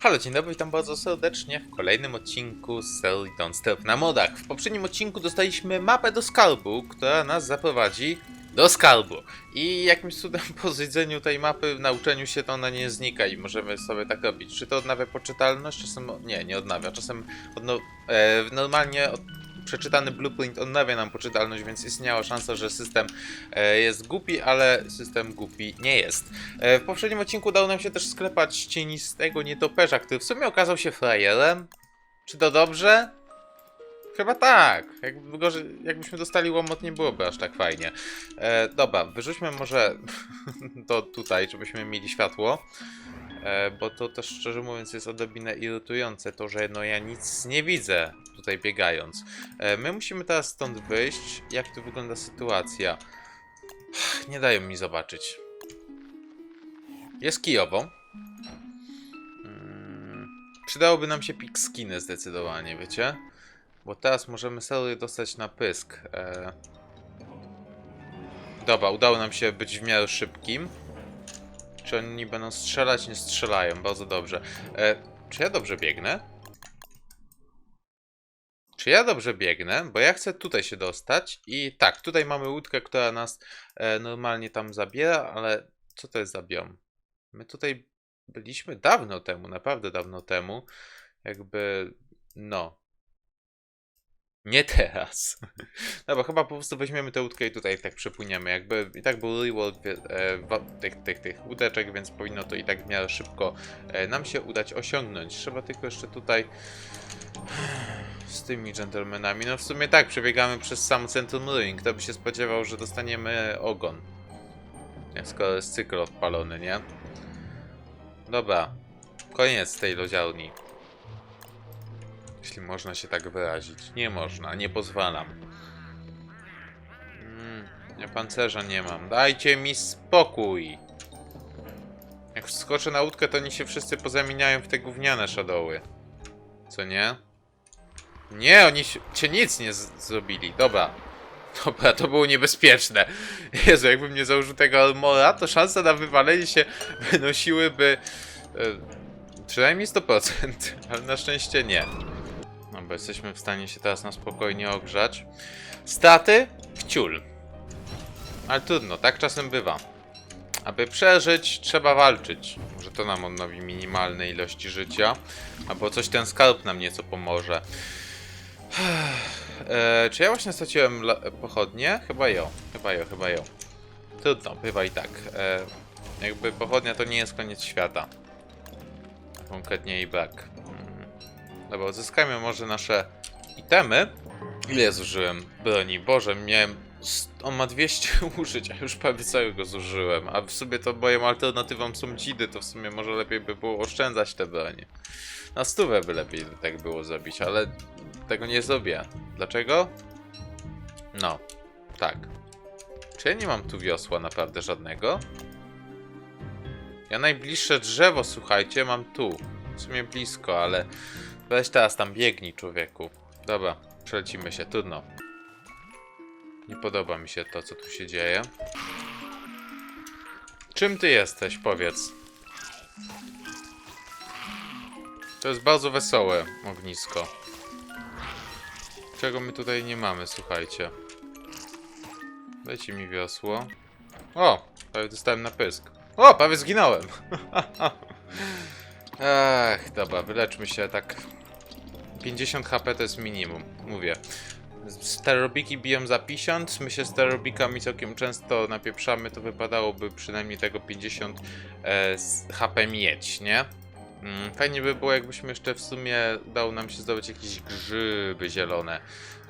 Halo, dzień dobry, witam bardzo serdecznie w kolejnym odcinku z Don't Stop na modach. W poprzednim odcinku dostaliśmy mapę do skarbu, która nas zaprowadzi do skarbu. I jakimś cudem po zjedzeniu tej mapy, nauczeniu się to ona nie znika i możemy sobie tak robić. Czy to odnawia poczytalność? Czasem... Nie, nie odnawia. Czasem odno... e, normalnie od... przeczytany blueprint odnawia nam poczytalność, więc istniała szansa, że system e, jest głupi, ale system głupi nie jest. E, W poprzednim odcinku udało nam się też sklepać cienistego nietoperza, który w sumie okazał się frajerem. Czy to dobrze? Chyba tak. Jakby gorzej, jakbyśmy dostali łomot, nie byłoby aż tak fajnie. E, dobra, wyrzućmy może to tutaj, żebyśmy mieli światło. E, bo to też szczerze mówiąc jest odrobinę irytujące to, że no ja nic nie widzę tutaj biegając. E, my musimy teraz stąd wyjść. Jak tu wygląda sytuacja? Nie dają mi zobaczyć. Jest kijowo. Mm, przydałoby nam się pik skiny zdecydowanie, wiecie? Bo teraz możemy serio dostać na pysk. E... Dobra, udało nam się być w miarę szybkim. Czy oni będą strzelać? Nie strzelają, bardzo dobrze. E... Czy ja dobrze biegnę? Czy ja dobrze biegnę? Bo ja chcę tutaj się dostać i tak, tutaj mamy łódkę, która nas e, normalnie tam zabiera, ale co to jest za biom? My tutaj byliśmy dawno temu, naprawdę dawno temu. Jakby, no. Nie teraz. Dobra, chyba po prostu weźmiemy tę łódkę i tutaj tak przepłyniemy. Jakby i tak był wie- e, tych, tych, tych łódeczek, więc powinno to i tak w miarę szybko e, nam się udać osiągnąć. Trzeba tylko jeszcze tutaj z tymi dżentelmenami. No w sumie tak, przebiegamy przez sam centrum ring. Kto by się spodziewał, że dostaniemy ogon. Skoro jest cykl odpalony, nie? Dobra. Koniec tej lodziarni. Jeśli można się tak wyrazić. Nie można, nie pozwalam. Mm, ja pancerza nie mam. Dajcie mi spokój. Jak wskoczę na łódkę, to oni się wszyscy pozamieniają w te gówniane shadowy. Co nie? Nie, oni cię nic nie zrobili. Dobra. Dobra, to było niebezpieczne. Jezu, jakbym nie założył tego armora, to szanse na wywalenie się wynosiłyby e, przynajmniej 100%, ale na szczęście nie. Bo jesteśmy w stanie się teraz na spokojnie ogrzać. Straty? Wciul. Ale trudno, tak czasem bywa. Aby przeżyć, trzeba walczyć. Może to nam odnowi minimalne ilości życia. Albo coś ten skarb nam nieco pomoże. E, czy ja właśnie straciłem pochodnie? Chyba ją, chyba ją, chyba ją. Trudno, bywa i tak. E, jakby pochodnia to nie jest koniec świata. Konkretnie jej brak. Dobra, odzyskajmy może nasze itemy. Ile zużyłem broni? Boże, miałem... On ma 200 użyć, a już prawie całego zużyłem. A w sumie to moją alternatywą są dzidy, to w sumie może lepiej by było oszczędzać te bronie. Na stówę by lepiej tak było zrobić, ale tego nie zrobię. Dlaczego? No, tak. Czy ja nie mam tu wiosła naprawdę żadnego? Ja najbliższe drzewo, słuchajcie, mam tu. W sumie blisko, ale weź teraz tam biegnij, człowieku. Dobra, przelecimy się, trudno. Nie podoba mi się to, co tu się dzieje. Czym ty jesteś, powiedz? To jest bardzo wesołe ognisko. Czego my tutaj nie mamy, słuchajcie. Dajcie mi wiosło. O! Prawie dostałem na pysk. O! Prawie zginąłem! Ach, dobra, wyleczmy się tak. 50 HP to jest minimum, mówię. Sterobiki biją za 50, my się sterobikami całkiem często napieprzamy, to wypadałoby przynajmniej tego 50 e, HP mieć, nie? Mm, Fajnie by było, jakbyśmy jeszcze w sumie udało nam się zdobyć jakieś grzyby zielone.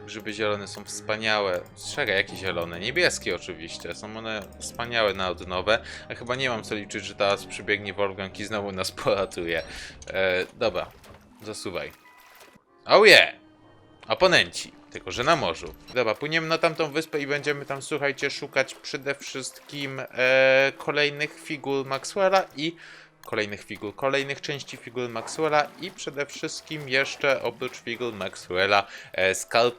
Grzyby zielone są wspaniałe. Czekaj, jakie zielone? Niebieskie oczywiście. Są one wspaniałe na odnowę. A chyba nie mam co liczyć, że teraz przybiegnie Wolfgang i znowu nas poratuje. E, dobra, zasuwaj. Oh yeah! Oponenci. Tylko, że na morzu. Dobra, płyniemy na tamtą wyspę i będziemy tam, słuchajcie, szukać przede wszystkim e, kolejnych figur Maxwella i kolejnych figur, kolejnych części figur Maxwella i przede wszystkim jeszcze oprócz figur Maxwella e,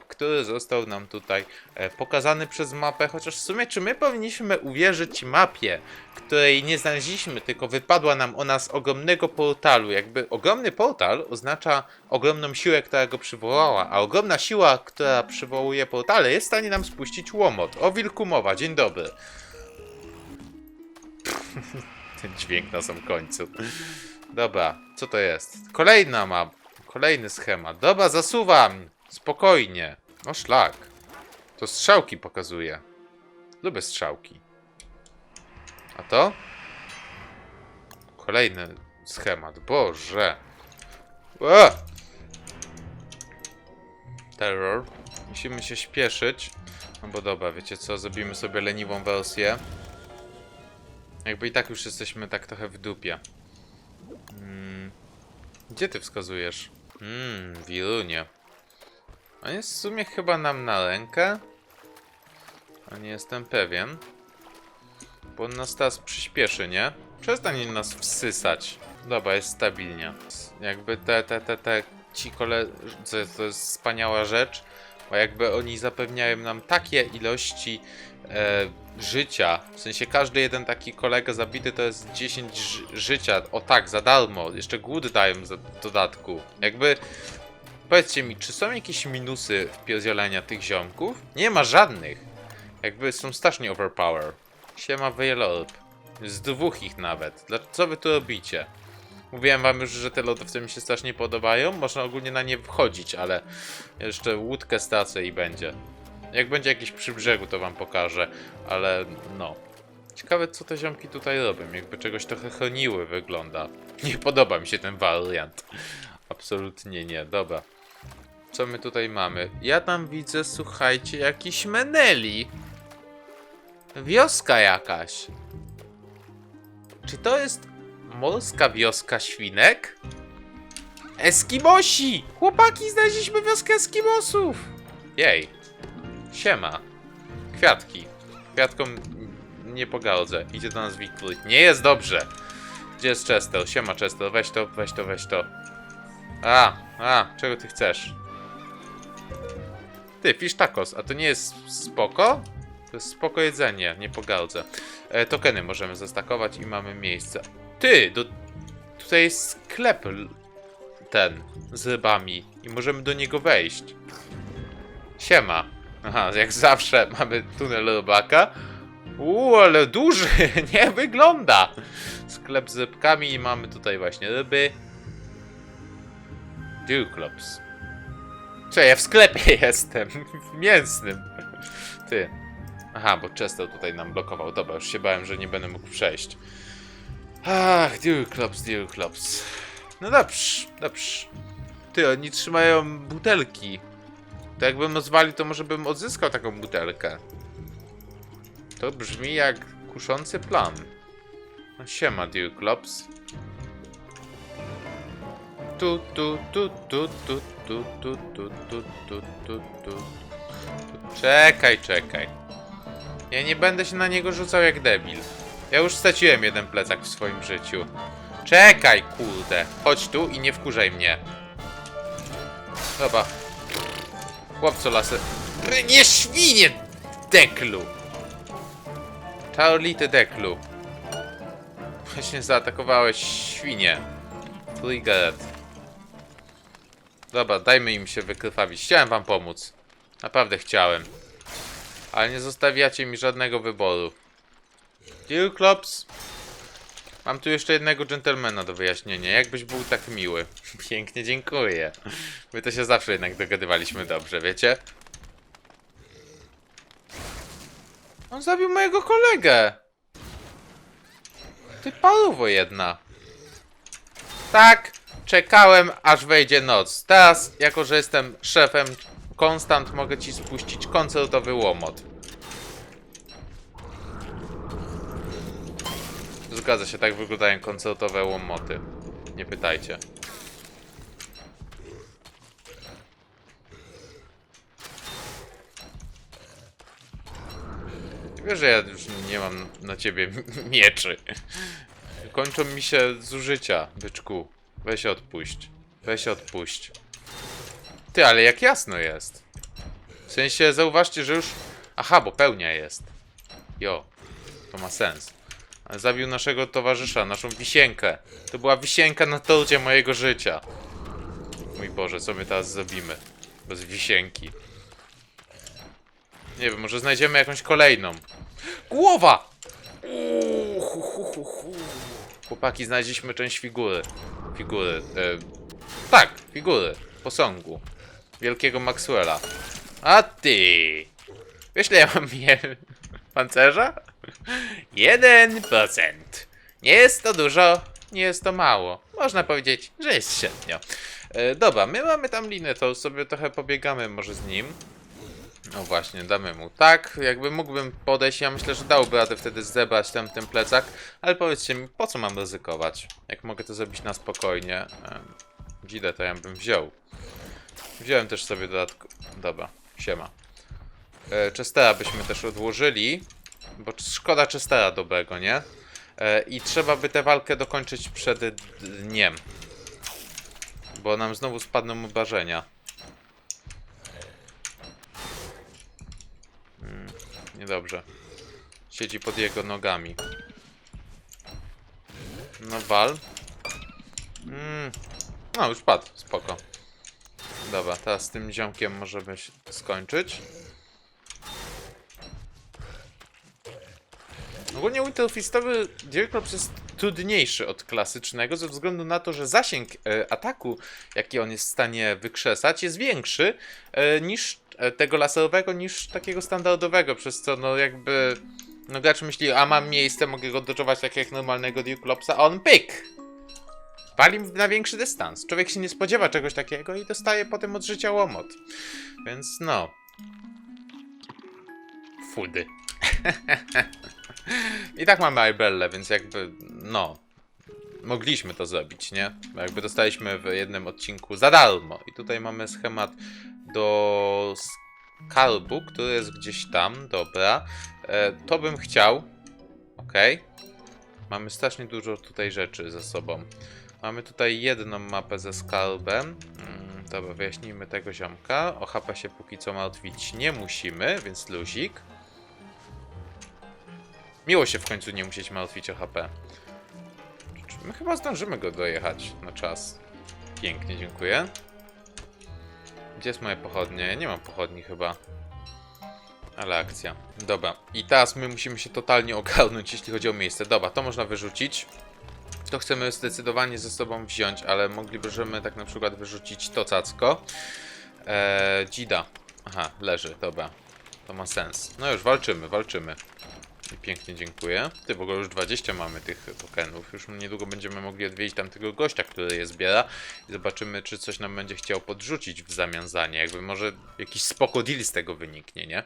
który został nam tutaj e, pokazany przez mapę, chociaż w sumie czy my powinniśmy uwierzyć mapie, której nie znaleźliśmy, tylko wypadła nam ona z ogromnego portalu. Jakby ogromny portal oznacza ogromną siłę, która go przywołała, a ogromna siła, która przywołuje portale jest w stanie nam spuścić łomot. O wilku mowa, dzień dobry. Ten dźwięk na sam końcu. Dobra, co to jest? Kolejna map. Kolejny schemat. Dobra, zasuwam. Spokojnie. O szlak. To strzałki pokazuje. Lubię strzałki. A to? Kolejny schemat. Boże. Ua! Terror. Musimy się śpieszyć. No bo dobra, wiecie co? Zrobimy sobie leniwą wersję. Jakby i tak już jesteśmy tak trochę w dupie. Mm. Gdzie ty wskazujesz? Mmm, Wilunie. On jest w sumie chyba nam na rękę. A nie jestem pewien. Bo on nas teraz przyspieszy, nie? Przestań nas wsysać. Dobra, jest stabilnie. Jakby te, te, te, te, ci koledzy, to jest wspaniała rzecz, bo jakby oni zapewniają nam takie ilości e, życia, w sensie każdy jeden taki kolega zabity to jest 10 ży życia, o tak, za darmo, jeszcze głód dają za dodatku. Jakby, powiedzcie mi, czy są jakieś minusy wpierdzielenia tych ziomków? Nie ma żadnych. Jakby są strasznie overpower. Siema Wejlorb. Z dwóch ich nawet. Dla co wy tu robicie? Mówiłem wam już, że te lodowce mi się strasznie podobają. Można ogólnie na nie wchodzić, ale jeszcze łódkę stracę i będzie. Jak będzie jakiś przy brzegu, to wam pokażę, ale no. Ciekawe, co te ziomki tutaj robią. Jakby czegoś trochę chroniły wygląda. Nie podoba mi się ten wariant. Absolutnie nie. Dobra. Co my tutaj mamy? Ja tam widzę, słuchajcie, jakiś Meneli. Wioska jakaś. Czy to jest morska wioska świnek? Eskimosi! Chłopaki, znaleźliśmy wioskę Eskimosów! Jej. Siema. Kwiatki. Kwiatkom nie pogardzę. Idzie do nas Wiktor. Nie jest dobrze. Gdzie jest Chester? Siema Chester. Weź to, weź to, weź to. A, a, czego ty chcesz? Ty, fish tacos, a to nie jest spoko? To jest spoko jedzenie, nie pogardzę. E, tokeny możemy zastakować i mamy miejsce. Ty, do, tutaj jest sklep ten z rybami i możemy do niego wejść. Siema. Aha, jak zawsze mamy tunel rybaka. Uuu, ale duży, nie wygląda. Sklep z rybkami i mamy tutaj właśnie ryby. Duclops. Co, ja w sklepie jestem, w mięsnym. Ty. Aha, bo Chester tutaj nam blokował. Dobra, już się bałem, że nie będę mógł przejść. Ach, Duclops, Duclops. No dobrze, dobrze. Ty, oni trzymają butelki. To jakbym nazwali, to może bym odzyskał taką butelkę. To brzmi jak kuszący plan. No siema, Duclops. Tu, tu, tu, tu, tu, tu, tu, tu, tu, tu, tu, tu. Czekaj, czekaj. Ja nie będę się na niego rzucał jak debil. Ja już straciłem jeden plecak w swoim życiu. Czekaj, kurde. Chodź tu i nie wkurzaj mnie. Dobra. Chłopco lasy. Ry- Nie świnie, deklu! Charlity deklu. Właśnie zaatakowałeś świnie. Triggered. Dobra, dajmy im się wykrwawić. Chciałem wam pomóc. Naprawdę chciałem. Ale nie zostawiacie mi żadnego wyboru. Duclops. Mam tu jeszcze jednego dżentelmena do wyjaśnienia. Jakbyś był tak miły. Pięknie dziękuję. My to się zawsze jednak dogadywaliśmy dobrze, wiecie? On zabił mojego kolegę. Ty paluwo jedna. Tak, czekałem aż wejdzie noc. Teraz, jako że jestem szefem Konstant, mogę ci spuścić koncertowy łomot. Zgadza się, tak wyglądają koncertowe łomoty. Nie pytajcie. Wiesz, że ja już nie mam na ciebie mieczy. Kończą mi się zużycia, byczku. Weź odpuść. Weź odpuść. Ty, ale jak jasno jest. W sensie, zauważcie, że już... Aha, bo pełnia jest. Jo, to ma sens. Zabił naszego towarzysza, naszą wisienkę. To była wisienka na torcie mojego życia. Mój Boże, co my teraz zrobimy? Bez wisienki. Nie wiem, może znajdziemy jakąś kolejną. Głowa! Chłopaki, znaleźliśmy część figury. Figury. E, tak, figury. Posągu. Wielkiego Maxwella. A ty! Wiesz, ile ja mam je... pancerza? 1%. Nie jest to dużo, nie jest to mało. Można powiedzieć, że jest średnio. E, dobra, my mamy tam linę, to sobie trochę pobiegamy może z nim. No właśnie, damy mu tak. Jakby mógłbym podejść, ja myślę, że dałby radę wtedy zebrać ten, ten plecak. Ale powiedzcie mi, po co mam ryzykować? Jak mogę to zrobić na spokojnie? Em, Dzidę to ja bym wziął. Wziąłem też sobie dodatku... Dobra, siema. E, Chestera byśmy też odłożyli, bo szkoda Chestera dobrego, nie? E, I trzeba by tę walkę dokończyć przed dniem. Bo nam znowu spadną obrażenia. Mm, niedobrze. Siedzi pod jego nogami. No wal. Mm. No już padł, spoko. Dobra, teraz z tym ziomkiem możemy skończyć. Ogólnie Winterfistowy Deerclops jest trudniejszy od klasycznego ze względu na to, że zasięg e, ataku, jaki on jest w stanie wykrzesać, jest większy e, niż e, tego laserowego, niż takiego standardowego, przez co no jakby no gracz myśli, a mam miejsce, mogę go dodżować tak jak normalnego Deerclopsa, a on pyk! Wali na większy dystans. Człowiek się nie spodziewa czegoś takiego i dostaje potem od życia łomot. Więc no. Fudy. I tak mamy Ibellę, więc jakby, no, mogliśmy to zrobić, nie? Jakby dostaliśmy w jednym odcinku za darmo. I tutaj mamy schemat do skarbu, który jest gdzieś tam, dobra. E, to bym chciał, okej. Mamy strasznie dużo tutaj rzeczy ze sobą. Mamy tutaj jedną mapę ze skarbem. Mm, dobra, wyjaśnijmy tego ziomka. O HP się póki co martwić nie musimy, więc luzik. Miło się w końcu nie musieć martwić o HP. My chyba zdążymy go dojechać na czas. Pięknie, dziękuję. Gdzie jest moje pochodnie? Nie mam pochodni chyba. Ale akcja. Dobra. I teraz my musimy się totalnie ogarnąć, jeśli chodzi o miejsce. Dobra, to można wyrzucić. To chcemy zdecydowanie ze sobą wziąć, ale moglibyśmy tak na przykład wyrzucić to cacko. Eee, Dzida. Aha, leży, dobra. To ma sens. No już, walczymy, walczymy. Pięknie dziękuję. Ty, w ogóle już 20 mamy tych tokenów. Już niedługo będziemy mogli odwiedzić tamtego gościa, który je zbiera. I zobaczymy, czy coś nam będzie chciał podrzucić w zamian za nie. Jakby może jakiś spoko deal z tego wyniknie, nie?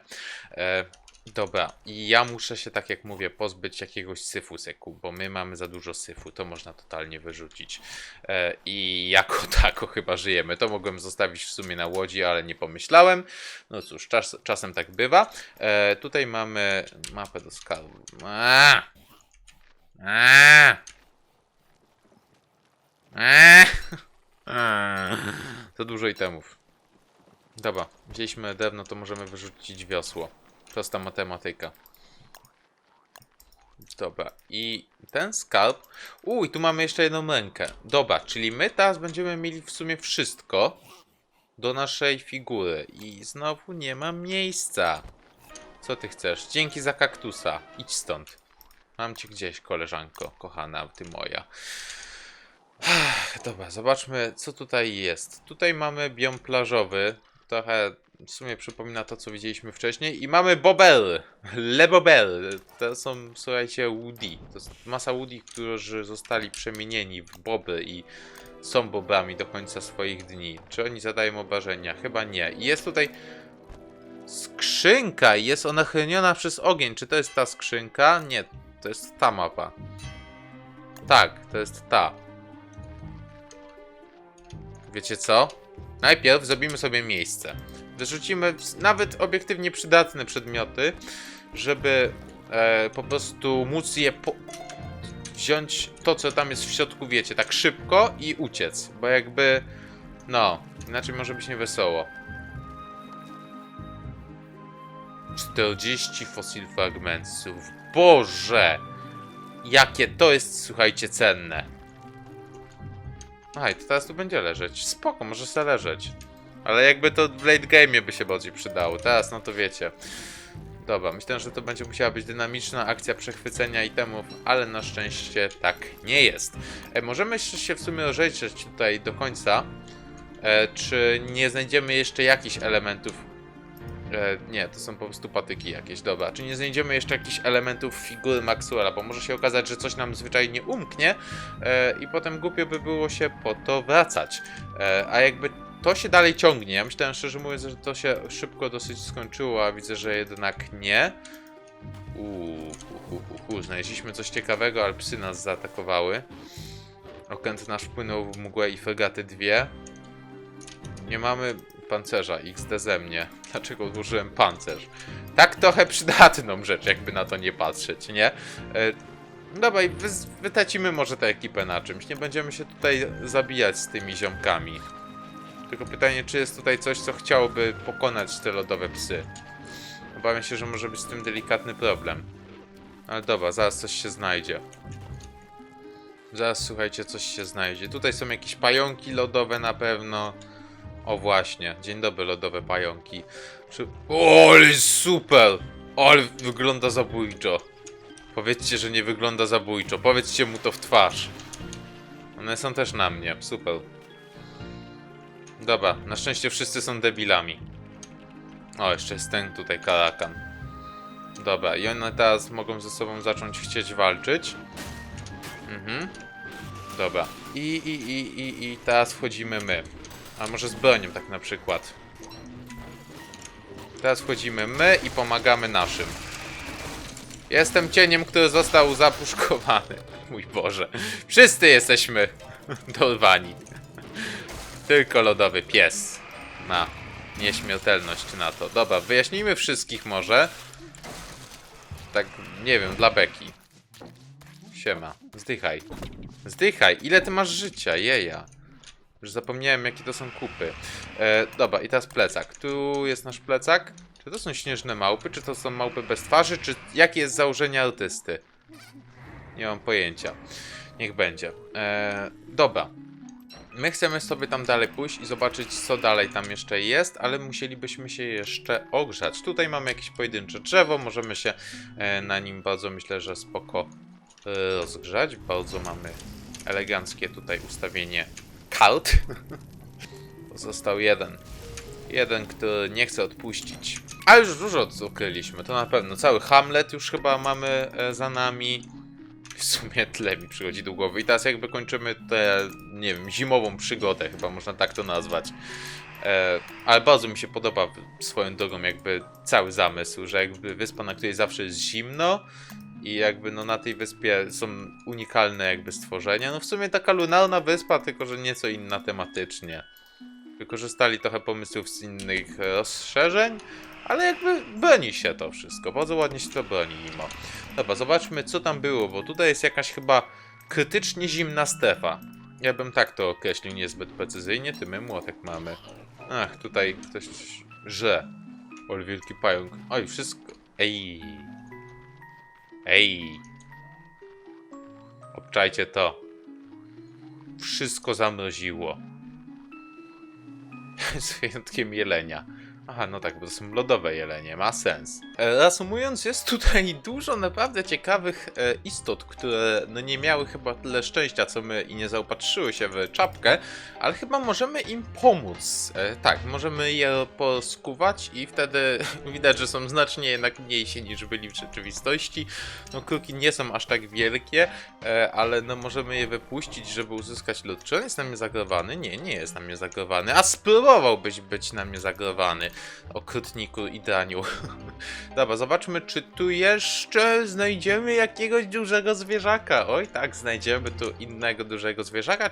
E, dobra, i ja muszę się, tak jak mówię, pozbyć jakiegoś syfu seku, bo my mamy za dużo syfu. To można totalnie wyrzucić. E, I jako tako chyba żyjemy. To mogłem zostawić w sumie na łodzi, ale nie pomyślałem. No cóż, czas, czasem tak bywa. E, tutaj mamy mapę do skarbu. Aaa! Aaa! Aaa! Aaa! To dużo itemów. Dobra, wzięliśmy drewno, to możemy wyrzucić wiosło. Prosta matematyka. Dobra, i ten skarb. Uj, tu mamy jeszcze jedną rękę. Dobra, czyli my teraz będziemy mieli w sumie wszystko do naszej figury. I znowu nie ma miejsca. Co ty chcesz? Dzięki za kaktusa. Idź stąd. Mam cię gdzieś, koleżanko, kochana, ty moja. Dobra, zobaczmy, co tutaj jest. Tutaj mamy biom plażowy. Trochę w sumie przypomina to, co widzieliśmy wcześniej. I mamy bobel. Le bobel. To są, słuchajcie, woody. To jest masa woody, którzy zostali przemienieni w boby i są bobami do końca swoich dni. Czy oni zadają obrażenia? Chyba nie. I jest tutaj skrzynka i jest ona chroniona przez ogień. Czy to jest ta skrzynka? Nie, to jest ta mapa. Tak, to jest ta. Wiecie co? Najpierw zrobimy sobie miejsce. Wyrzucimy nawet obiektywnie przydatne przedmioty, żeby e, po prostu móc je po wziąć to, co tam jest w środku, wiecie, tak szybko i uciec. Bo jakby, no, inaczej może być niewesoło. 40 fossil fragmentów. Boże! Jakie to jest, słuchajcie, cenne. Aj, to teraz tu będzie leżeć. Spoko, może sobie leżeć. Ale jakby to w late game by się bardziej przydało. Teraz, no to wiecie. Dobra, myślę, że to będzie musiała być dynamiczna akcja przechwycenia itemów, ale na szczęście tak nie jest. E, możemy jeszcze się w sumie rozejrzeć tutaj do końca. E, czy nie znajdziemy jeszcze jakichś elementów E, nie, to są po prostu patyki jakieś, dobra. Czy nie znajdziemy jeszcze jakichś elementów figury Maxwella, bo może się okazać, że coś nam zwyczajnie umknie e, i potem głupio by było się po to wracać. E, a jakby to się dalej ciągnie, ja myślałem szczerze mówiąc, że to się szybko dosyć skończyło, a widzę, że jednak nie. Uuu, hu, hu, znaleźliśmy coś ciekawego, ale psy nas zaatakowały. Okręt nasz wpłynął w mgłę i fregaty dwie. Nie mamy pancerza XD ze mnie. Dlaczego odłożyłem pancerz? Tak trochę przydatną rzecz, jakby na to nie patrzeć, nie? E, i wy, wytecimy może tę ekipę na czymś. Nie będziemy się tutaj zabijać z tymi ziomkami. Tylko pytanie, czy jest tutaj coś, co chciałoby pokonać te lodowe psy. Obawiam się, że może być z tym delikatny problem. Ale dobra, zaraz coś się znajdzie. Zaraz, słuchajcie, coś się znajdzie. Tutaj są jakieś pająki lodowe na pewno. O właśnie, dzień dobry lodowe pająki. Czy... O, ale super! Ale wygląda zabójczo. Powiedzcie, że nie wygląda zabójczo. Powiedzcie mu to w twarz. One są też na mnie, super. Dobra, na szczęście wszyscy są debilami. O, jeszcze jest ten tutaj karakan. Dobra, i one teraz mogą ze sobą zacząć chcieć walczyć. Mhm. Dobra. I, i, i, i, i teraz wchodzimy my. A może z bronią tak na przykład. Teraz wchodzimy my i pomagamy naszym. Jestem cieniem, który został zapuszkowany. Mój Boże. Wszyscy jesteśmy dorwani. Tylko lodowy pies ma nieśmiertelność na to. Dobra, wyjaśnijmy wszystkich może. Tak, nie wiem, dla Beki. Siema. Zdychaj. Zdychaj. Ile ty masz życia? Jeja. Już zapomniałem, jakie to są kupy. E, dobra, i teraz plecak. Tu jest nasz plecak. Czy to są śnieżne małpy, czy to są małpy bez twarzy, czy jakie jest założenie artysty? Nie mam pojęcia. Niech będzie. E, dobra. My chcemy sobie tam dalej pójść i zobaczyć, co dalej tam jeszcze jest, ale musielibyśmy się jeszcze ogrzać. Tutaj mamy jakieś pojedyncze drzewo, możemy się e, na nim bardzo, myślę, że spoko e, rozgrzać. Bardzo mamy eleganckie tutaj ustawienie kart. Został jeden. Jeden, który nie chce odpuścić. A już dużo odkryliśmy, to na pewno. Cały Hamlet już chyba mamy e, za nami. W sumie tyle mi przychodzi do głowy. I teraz jakby kończymy tę, nie wiem, zimową przygodę, chyba można tak to nazwać. E, ale bardzo mi się podoba swoją drogą jakby cały zamysł, że jakby wyspa, na której zawsze jest zimno i jakby no na tej wyspie są unikalne jakby stworzenia. No w sumie taka lunarna wyspa, tylko że nieco inna tematycznie. Wykorzystali trochę pomysłów z innych rozszerzeń, ale jakby broni się to wszystko. Bardzo ładnie się to broni mimo. Dobra, zobaczmy co tam było, bo tutaj jest jakaś chyba krytycznie zimna strefa. Ja bym tak to określił niezbyt precyzyjnie, ty my młotek mamy. Ach, tutaj ktoś żre. Ol wielki pająk. Oj, wszystko. Ej. Ej. Obczajcie to. Wszystko zamroziło. Z wyjątkiem jelenia. Aha, no tak, bo to są lodowe jelenie, ma sens. E, Reasumując, jest tutaj dużo naprawdę ciekawych e, istot, które no nie miały chyba tyle szczęścia co my i nie zaopatrzyły się w czapkę, ale chyba możemy im pomóc. E, tak, możemy je poskuwać i wtedy widać, że są znacznie jednak mniejsi niż byli w rzeczywistości. No kruki nie są aż tak wielkie, ale no możemy je wypuścić, żeby uzyskać lód. Czy on jest na mnie zagrowany? Nie, nie jest na mnie zagrowany, a spróbowałbyś być na mnie zagrowany. Okrutniku i daniu. Dobra, zobaczmy, czy tu jeszcze znajdziemy jakiegoś dużego zwierzaka. Oj, tak, znajdziemy tu innego dużego zwierzaka.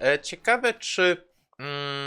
E, ciekawe, czy. Mm,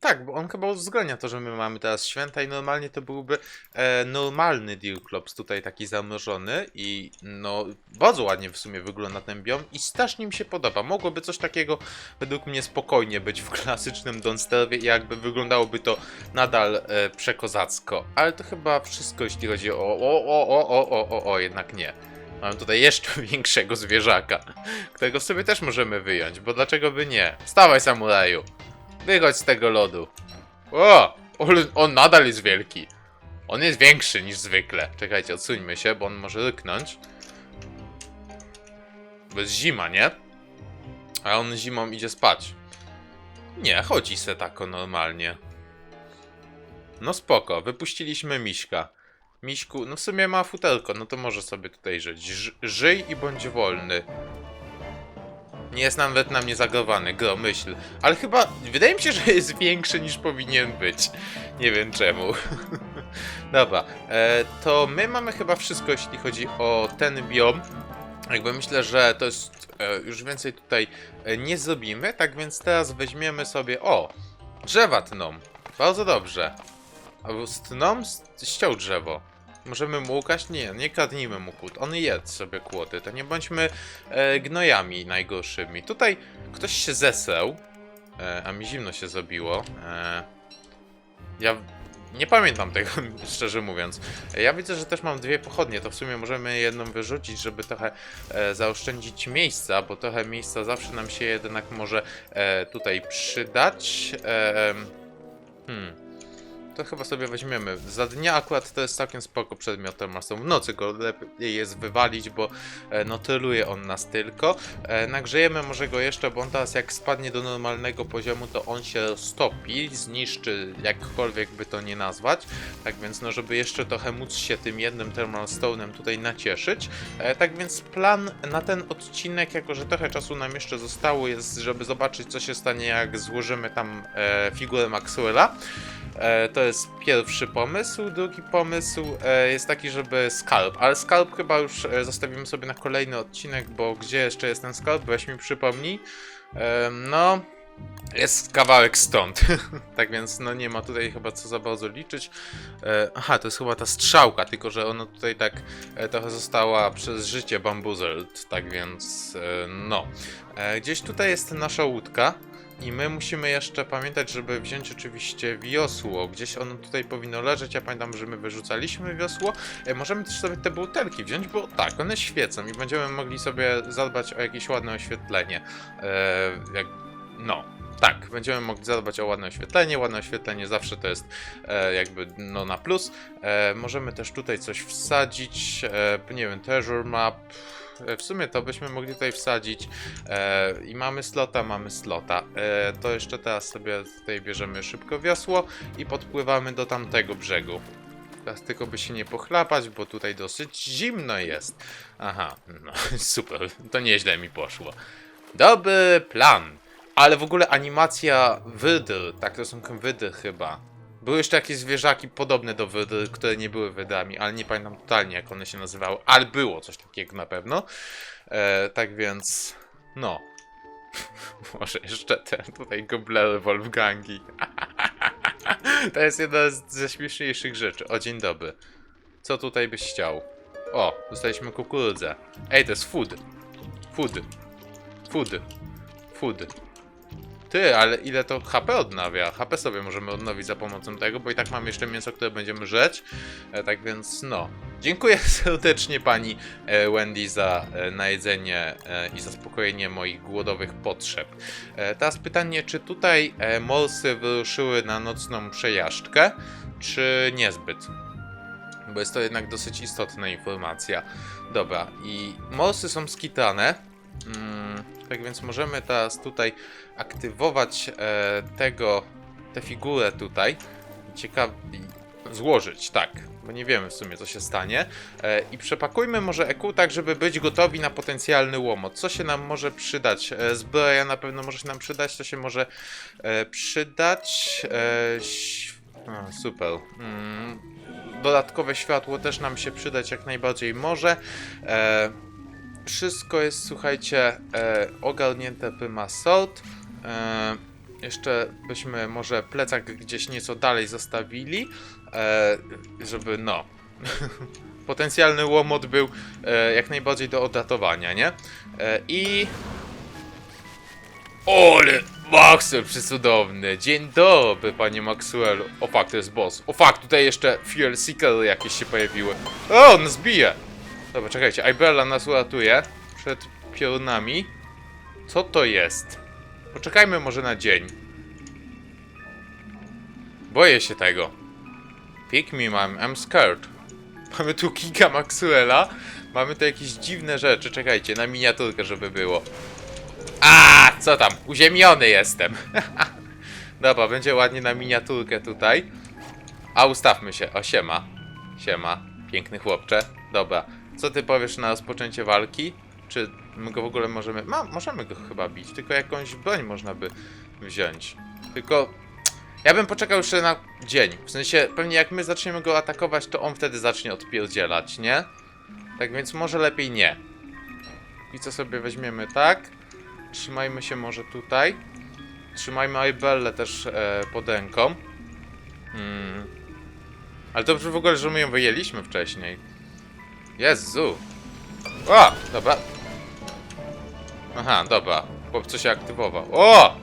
Tak, bo on chyba uwzględnia to, że my mamy teraz święta i normalnie to byłby e, normalny Deal tutaj taki zamrożony i no bardzo ładnie w sumie wygląda ten biom i strasznie mi się podoba. Mogłoby coś takiego według mnie spokojnie być w klasycznym Donsterwie i jakby wyglądałoby to nadal e, przekozacko. Ale to chyba wszystko jeśli chodzi o o o o o o o, o jednak nie. Mam tutaj jeszcze większego zwierzaka, którego sobie też możemy wyjąć, bo dlaczego by nie? Wstawaj samuraju! Wychodź z tego lodu. O! On, nadal jest wielki. On jest większy niż zwykle. Czekajcie, odsuńmy się, bo on może ryknąć. Bo jest zima, nie? A on zimą idzie spać. Nie, chodzi se tako normalnie. No spoko, wypuściliśmy Miśka. Miśku, no w sumie ma futelko, no to może sobie tutaj żyć. Ż żyj i bądź wolny. Nie jest nawet na mnie zagowany, gro, myśl. Ale chyba, wydaje mi się, że jest większy niż powinien być. Nie wiem czemu. Dobra, e, to my mamy chyba wszystko, jeśli chodzi o ten biom. Jakby myślę, że to jest e, już więcej tutaj e, nie zrobimy, tak więc teraz weźmiemy sobie, o, drzewa tną. Bardzo dobrze. Albo stną, st- ściął drzewo. Możemy mu ukraść? Nie, nie kradnijmy mu kłód. On jedz sobie kłody. To nie bądźmy e, gnojami najgorszymi. Tutaj ktoś się zesrał, e, a mi zimno się zrobiło. E, ja nie pamiętam tego, szczerze mówiąc. Ja widzę, że też mam dwie pochodnie, to w sumie możemy jedną wyrzucić, żeby trochę e, zaoszczędzić miejsca, bo trochę miejsca zawsze nam się jednak może e, tutaj przydać. E, hmm. To chyba sobie weźmiemy. Za dnia akurat to jest całkiem spoko przedmiotem, a są w nocy go lepiej jest wywalić, bo e, no tyluje on nas tylko. E, nagrzejemy może go jeszcze, bo on teraz jak spadnie do normalnego poziomu, to on się roztopi, zniszczy, jakkolwiek by to nie nazwać. Tak więc no, żeby jeszcze trochę móc się tym jednym Thermal Stone'em tutaj nacieszyć. E, tak więc plan na ten odcinek, jako że trochę czasu nam jeszcze zostało, jest, żeby zobaczyć co się stanie jak złożymy tam e, figurę Maxwella. E, to jest pierwszy pomysł. Drugi pomysł e, jest taki, żeby skalp, ale skalp chyba już e, zostawimy sobie na kolejny odcinek, bo gdzie jeszcze jest ten skalp? Weź mi przypomnij. No, jest kawałek stąd. tak więc no nie ma tutaj chyba co za bardzo liczyć. Aha, to jest chyba ta strzałka, tylko że ona tutaj tak trochę została przez życie bambuzeled, tak więc no. Gdzieś tutaj jest nasza łódka. I my musimy jeszcze pamiętać, żeby wziąć oczywiście wiosło. Gdzieś ono tutaj powinno leżeć. Ja pamiętam, że my wyrzucaliśmy wiosło. E, możemy też sobie te butelki wziąć, bo tak, one świecą i będziemy mogli sobie zadbać o jakieś ładne oświetlenie. E, jak, no, tak, będziemy mogli zadbać o ładne oświetlenie. Ładne oświetlenie zawsze to jest e, jakby no na plus. E, możemy też tutaj coś wsadzić. E, nie wiem, treasure map. E, W sumie to byśmy mogli tutaj wsadzić. E, I mamy slota, mamy slota. E, to jeszcze teraz sobie tutaj bierzemy szybko wiosło i podpływamy do tamtego brzegu. Teraz tylko by się nie pochlapać, bo tutaj dosyć zimno jest. Aha, no super, to nieźle mi poszło. Dobry plan. Ale w ogóle animacja wydr, tak to są wydry chyba. Były jeszcze jakieś zwierzaki podobne do wydr, które nie były wydrami, ale nie pamiętam totalnie jak one się nazywały, ale było coś takiego na pewno. E, tak więc, no. Może jeszcze ten tutaj goblery Wolfgangi. to jest jedna z, ze śmieszniejszych rzeczy. O, dzień dobry. Co tutaj byś chciał? O, dostaliśmy kukurydzę. Ej, to jest food. Food. Food. Food. Ty, ale ile to HP odnawia? HP sobie możemy odnowić za pomocą tego, bo i tak mamy jeszcze mięso, które będziemy żreć. E, tak więc no. Dziękuję serdecznie pani e, Wendy za e, najedzenie i zaspokojenie moich głodowych potrzeb. Teraz pytanie, czy tutaj morsy wyruszyły na nocną przejażdżkę, czy niezbyt? Bo jest to jednak dosyć istotna informacja. Dobra, i morsy są skitane. Mm, tak więc możemy teraz tutaj aktywować e, tego, tę figurę tutaj. Ciekawie złożyć, tak, bo nie wiemy w sumie co się stanie. E, I przepakujmy może EQ tak, żeby być gotowi na potencjalny łomot. Co się nam może przydać? E, zbroja na pewno może się nam przydać, to się może e, przydać. E, a, super. Mm, dodatkowe światło też nam się przydać jak najbardziej może. E, wszystko jest, słuchajcie, e, ogarnięte prima sort. E, jeszcze byśmy może plecak gdzieś nieco dalej zostawili, e, żeby no... Potencjalny łomot był e, jak najbardziej do odratowania, nie? E, I... Ole! Maxwell przysudowny! Dzień dobry, panie Maxwellu. O fuck, to jest boss. O fuck, tutaj jeszcze Fuel Seeker jakieś się pojawiły. O, on nas bije! Dobra, czekajcie, Ibella nas uratuje przed piorunami. Co to jest? Poczekajmy może na dzień. Boję się tego. Pick me, mam, I'm scared. Mamy tu Kika Maxwella. Mamy tu jakieś dziwne rzeczy. Czekajcie, na miniaturkę, żeby było. A, co tam? Uziemiony jestem. Dobra, będzie ładnie na miniaturkę tutaj. A ustawmy się. O, siema. Siema. Piękny chłopcze. Dobra. Co ty powiesz na rozpoczęcie walki? Czy my go w ogóle możemy... Ma, możemy go chyba bić, tylko jakąś broń można by wziąć. Tylko... Ja bym poczekał jeszcze na dzień. W sensie, pewnie jak my zaczniemy go atakować, to on wtedy zacznie odpierdzielać, nie? Tak więc może lepiej nie. I co sobie weźmiemy, tak? Trzymajmy się może tutaj. Trzymajmy Ibellę też e, pod ręką. Hmm. Ale dobrze w ogóle, że my ją wyjęliśmy wcześniej. Jezu. O! Dobra. Aha, dobra. Chłopco się aktywował. O!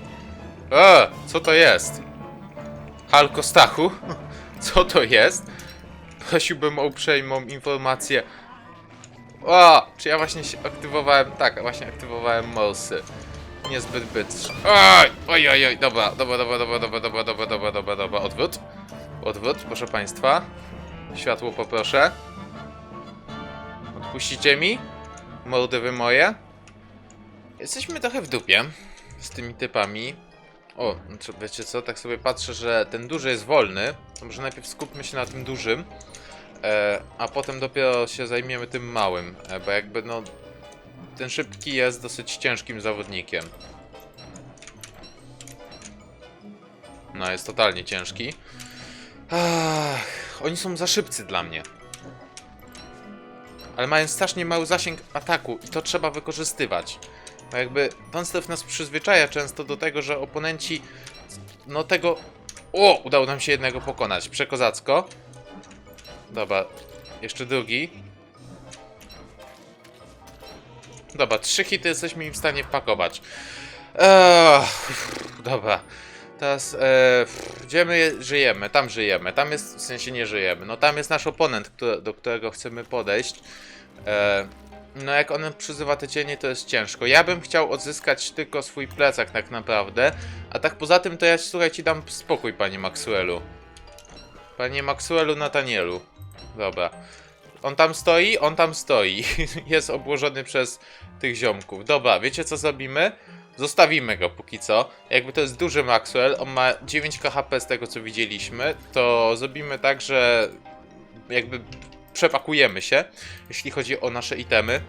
E! Co to jest? Halko Stachu? Co to jest? Prosiłbym o uprzejmą informację. O! Czy ja właśnie się aktywowałem? Tak, właśnie aktywowałem morsy. Niezbyt bytrz. Oj! Oj, oj, oj, dobra, dobra, dobra, dobra, dobra, dobra, dobra, dobra, dobra, dobra, odwrót. Odwrót, proszę państwa. Światło poproszę. Odpuścicie mi? Mordy wy moje? Jesteśmy trochę w dupie z tymi typami. O, znaczy, wiecie co, tak sobie patrzę, że ten duży jest wolny. To może najpierw skupmy się na tym dużym. E, a potem dopiero się zajmiemy tym małym, e, bo jakby no ten szybki jest dosyć ciężkim zawodnikiem. No, jest totalnie ciężki. Ach, oni są za szybcy dla mnie. Ale mają strasznie mały zasięg ataku i to trzeba wykorzystywać. Bo jakby Tunstep nas przyzwyczaja często do tego, że oponenci no tego... O! Udało nam się jednego pokonać. Przekozacko. Dobra, jeszcze drugi. Dobra, trzy hity jesteśmy im w stanie wpakować. Eee, dobra. Teraz, e, gdzie my żyjemy? Tam żyjemy. Tam jest, w sensie nie żyjemy. No tam jest nasz oponent, do którego chcemy podejść. E, no jak on przyzywa te cienie, to jest ciężko. Ja bym chciał odzyskać tylko swój plecak tak naprawdę. A tak poza tym to ja, słuchaj, ci dam spokój, panie Maxwellu. Panie Maxwellu Natanielu. Dobra. On tam stoi? On tam stoi. Jest obłożony przez tych ziomków. Dobra, wiecie co zrobimy? Zostawimy go póki co. Jakby to jest duży Maxwell, on ma 9 KHP z tego co widzieliśmy, to zrobimy tak, że jakby przepakujemy się, jeśli chodzi o nasze itemy.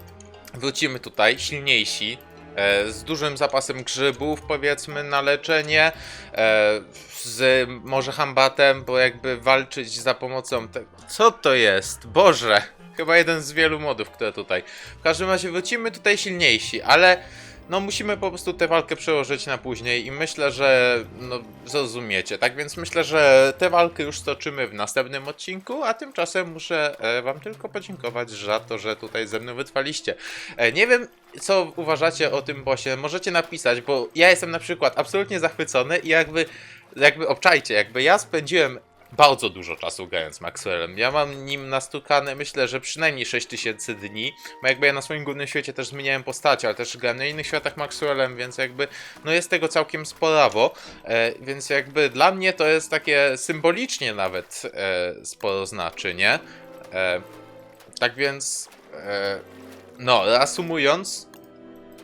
Wrócimy tutaj, silniejsi, e, z dużym zapasem grzybów, powiedzmy, na leczenie, e, z może hambatem, bo jakby walczyć za pomocą tego. Co to jest? Boże! Chyba jeden z wielu modów, które tutaj. W każdym razie wrócimy tutaj silniejsi, ale no musimy po prostu tę walkę przełożyć na później i myślę, że no zrozumiecie. Tak więc myślę, że tę walkę już stoczymy w następnym odcinku, a tymczasem muszę e, wam tylko podziękować za to, że tutaj ze mną wytrwaliście. E, nie wiem, co uważacie o tym bossie, możecie napisać, bo ja jestem na przykład absolutnie zachwycony i jakby, jakby obczajcie, jakby ja spędziłem bardzo dużo czasu grając Maxwellem. Ja mam nim nastukane, myślę, że przynajmniej 6000 dni, bo jakby ja na swoim głównym świecie też zmieniałem postacie, ale też grałem na innych światach Maxwellem, więc jakby, no jest tego całkiem sporawo, e, więc jakby dla mnie to jest takie symbolicznie nawet e, sporo znaczy, nie? E, tak więc, e, no, reasumując,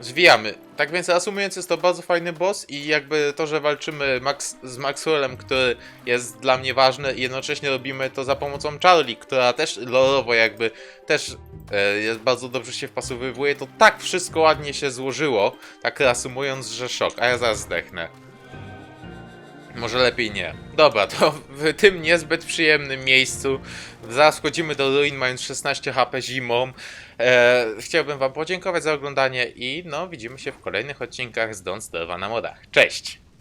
zwijamy. Tak więc reasumując, jest to bardzo fajny boss i jakby to, że walczymy Max, z Maxwellem, który jest dla mnie ważny i jednocześnie robimy to za pomocą Charlie, która też lorowo jakby też e, jest bardzo dobrze się wpasowywuje, to tak wszystko ładnie się złożyło, tak reasumując, że szok, a ja zaraz zdechnę. Może lepiej nie. Dobra, to w tym niezbyt przyjemnym miejscu zaraz wchodzimy do ruin mając 16 HP zimą. E, chciałbym wam podziękować za oglądanie i no widzimy się w kolejnych odcinkach z Don't na modach. Cześć!